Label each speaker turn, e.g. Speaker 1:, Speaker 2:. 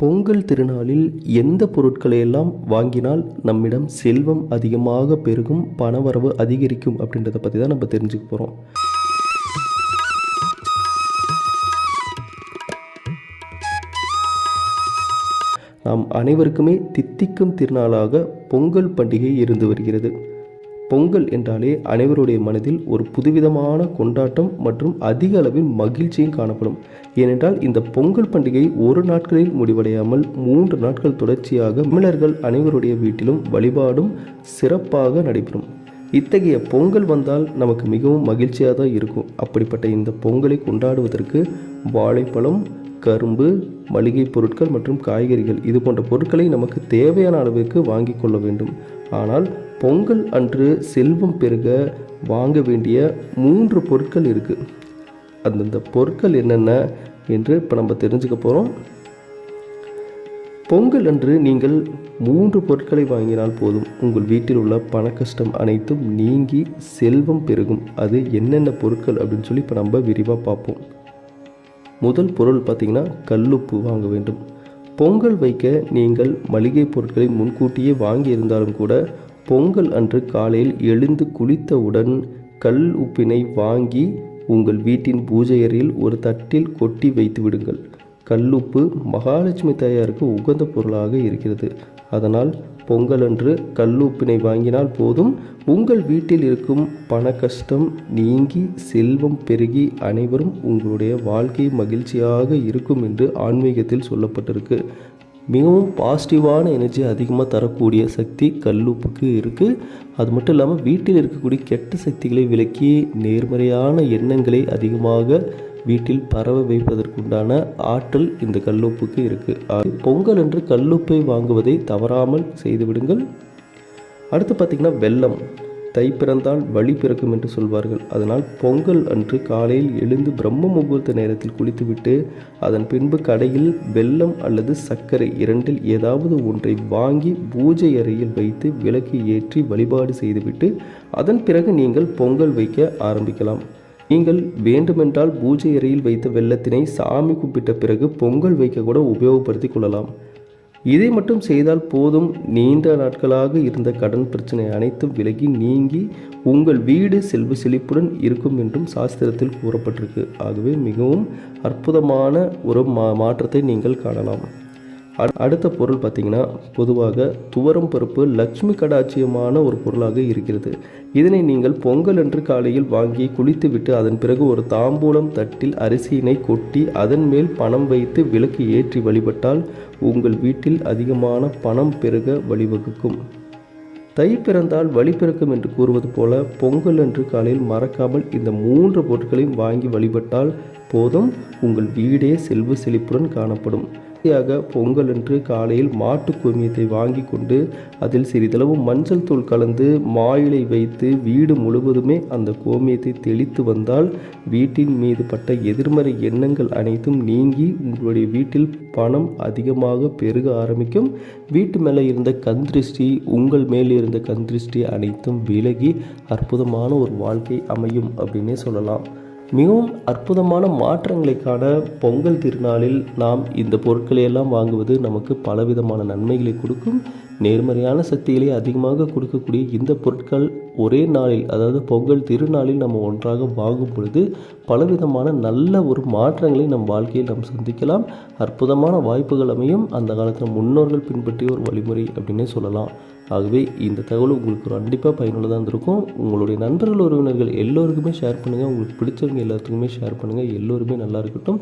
Speaker 1: பொங்கல் திருநாளில் எந்த பொருட்களை எல்லாம் வாங்கினால் நம்மிடம் செல்வம் அதிகமாக பெருகும் பணவரவு அதிகரிக்கும் அப்படின்றத பற்றி தான் நம்ம தெரிஞ்சுக்க போகிறோம் நாம் அனைவருக்குமே தித்திக்கும் திருநாளாக பொங்கல் பண்டிகை இருந்து வருகிறது. பொங்கல் என்றாலே அனைவருடைய மனதில் ஒரு புதுவிதமான கொண்டாட்டம் மற்றும் அதிக அளவில் மகிழ்ச்சியும் காணப்படும். ஏனென்றால் இந்த பொங்கல் பண்டிகை ஒரு நாட்களில் முடிவடையாமல் மூன்று நாட்கள் தொடர்ச்சியாக தமிழர்கள் அனைவருடைய வீட்டிலும் வழிபாடும் சிறப்பாக நடைபெறும். இத்தகைய பொங்கல் வந்தால் நமக்கு மிகவும் மகிழ்ச்சியாக தான் இருக்கும். அப்படிப்பட்ட இந்த பொங்கலை கொண்டாடுவதற்கு வாழைப்பழம் கரும்பு மளிகை பொருட்கள் மற்றும் காய்கறிகள். இது போன்ற பொருட்களை நமக்கு தேவையான அளவிற்கு வாங்கி கொள்ள வேண்டும். ஆனால் பொங்கல் அன்று செல்வம் பெருக வாங்க வேண்டிய மூன்று பொருட்கள் இருக்குது அந்தந்த பொருட்கள் என்னென்ன என்று இப்போ நம்ம தெரிஞ்சுக்க போகிறோம் பொங்கல் அன்று நீங்கள் மூன்று பொருட்களை வாங்கினால் போதும். உங்கள் வீட்டில் உள்ள பண கஷ்டம் அனைத்தும் நீங்கி செல்வம் பெருகும். அது என்னென்ன பொருட்கள் அப்படின்னு சொல்லி இப்போ நம்ம விரிவாக பார்ப்போம். முதல் பொருள் பார்த்திங்கன்னா கல்லுப்பு வாங்க வேண்டும். பொங்கல் வைக்க நீங்கள் மளிகை பொருட்களை முன்கூட்டியே வாங்கி இருந்தாலும் கூட பொங்கல் அன்று காலையில் எழுந்து குளித்தவுடன் கல் உப்பினை வாங்கி உங்கள் வீட்டின் பூஜை அறையில் ஒரு தட்டில் கொட்டி வைத்து விடுங்கள். கல்லுப்பு மகாலட்சுமி தாயாருக்கு உகந்த பொருளாக இருக்கிறது. அதனால் பொங்கல் அன்று வாங்கினால் போதும். உங்கள் வீட்டில் இருக்கும் பண கஷ்டம் நீங்கி செல்வம் பெருகி அனைவரும் உங்களுடைய வாழ்க்கை மகிழ்ச்சியாக இருக்கும் என்று ஆன்மீகத்தில் சொல்லப்பட்டிருக்கு. மிகவும் பாசிட்டிவான எனர்ஜி அதிகமாக தரக்கூடிய சக்தி கல்லுப்புக்கு இருக்குது அது மட்டும் இல்லாமல் வீட்டில் இருக்கக்கூடிய கெட்ட சக்திகளை விலக்கி நேர்மறையான எண்ணங்களை அதிகமாக வீட்டில் பரவ வைப்பதற்குண்டான ஆற்றல் இந்த கல்லுப்புக்கு இருக்குது பொங்கல் என்று கல்லுப்பை வாங்குவதை தவறாமல் செய்துவிடுங்கள் அடுத்து பார்த்திங்கன்னா வெள்ளம். தை பிறந்தால் வழி பிறக்கும் என்று சொல்வார்கள். அதனால் பொங்கல் அன்று காலையில் எழுந்து பிரம்ம முகூர்த்த நேரத்தில் குளித்துவிட்டு அதன் பின்பு கடையில் வெல்லம் அல்லது சர்க்கரை இரண்டில் ஏதாவது ஒன்றை வாங்கி பூஜை அறையில் வைத்து விளக்கு ஏற்றி வழிபாடு செய்துவிட்டு அதன் பிறகு நீங்கள் பொங்கல் வைக்க ஆரம்பிக்கலாம். நீங்கள் வேண்டுமென்றால் பூஜை அறையில் வைத்த வெள்ளத்தினை சாமி கும்பிட்ட பிறகு பொங்கல் வைக்க கூட உபயோகப்படுத்தி கொள்ளலாம். இதை மட்டும் செய்தால் போதும். நீண்ட நாட்களாக இருந்த கடன் பிரச்சனை அனைத்தும் விலகி நீங்கி உங்கள் வீடு செல்வ செழிப்புடன் இருக்கும் என்றும் சாஸ்திரத்தில் கூறப்பட்டிருக்கு. ஆகவே மிகவும் அற்புதமான ஒரு மா மாற்றத்தை நீங்கள் காணலாம். அடுத்த பொருள் பார்த்திங்கன்னா பொதுவாக துவரம் பருப்பு லக்ஷ்மி கடாட்சியமான ஒரு பொருளாக இருக்கிறது. இதனை நீங்கள் பொங்கல் அன்று காலையில் வாங்கி குளித்துவிட்டு அதன் பிறகு ஒரு தாம்பூலம் தட்டில் அரிசியினை கொட்டி அதன் மேல் பணம் வைத்து விளக்கு ஏற்றி வழிபட்டால் உங்கள் வீட்டில் அதிகமான பணம் பெருக வழிவகுக்கும். தை பிறந்தால் வழி பிறக்கும் என்று கூறுவது போல பொங்கல் அன்று காலையில் மறக்காமல் இந்த மூன்று பொருட்களையும் வாங்கி வழிபட்டால் போதும் உங்கள் வீடே செல்வ செழிப்புடன் காணப்படும். இறுதியாக பொங்கல் அன்று காலையில் மாட்டு கோமியத்தை வாங்கி கொண்டு அதில் சிறிதளவு மஞ்சள் தூள் கலந்து மாயிலை வைத்து வீடு முழுவதுமே அந்த கோமியத்தை தெளித்து வந்தால் வீட்டின் மீது பட்ட எதிர்மறை எண்ணங்கள் அனைத்தும் நீங்கி உங்களுடைய வீட்டில் பணம் அதிகமாக பெருக ஆரம்பிக்கும். வீட்டு மேலே இருந்த கந்திருஷ்டி உங்கள் மேலே இருந்த கந்திருஷ்டி அனைத்தும் விலகி அற்புதமான ஒரு வாழ்க்கை அமையும் அப்படின்னே சொல்லலாம். மிகவும் அற்புதமான மாற்றங்களை காண பொங்கல் திருநாளில் நாம் இந்த பொருட்களை எல்லாம் வாங்குவது நமக்கு பலவிதமான நன்மைகளை கொடுக்கும். நேர்மறையான சக்திகளை அதிகமாக கொடுக்கக்கூடிய இந்த பொருட்கள் ஒரே நாளில் அதாவது பொங்கல் திருநாளில் நம்ம ஒன்றாக வாங்கும் பொழுது பலவிதமான நல்ல ஒரு மாற்றங்களை நம் வாழ்க்கையில் நாம் சந்திக்கலாம். அற்புதமான வாய்ப்புகள் அமையும். அந்த காலத்தில் முன்னோர்கள் பின்பற்றிய ஒரு வழிமுறை அப்படின்னே சொல்லலாம். ஆகவே இந்த தகவல் உங்களுக்கு கண்டிப்பாக பயனுள்ளதாக இருந்திருக்கும். உங்களுடைய நண்பர்கள் உறவினர்கள் எல்லோருக்குமே ஷேர் பண்ணுங்கள் உங்களுக்கு பிடிச்சவங்க எல்லாத்துக்குமே ஷேர் பண்ணுங்கள் எல்லோருமே நல்லா இருக்கட்டும்.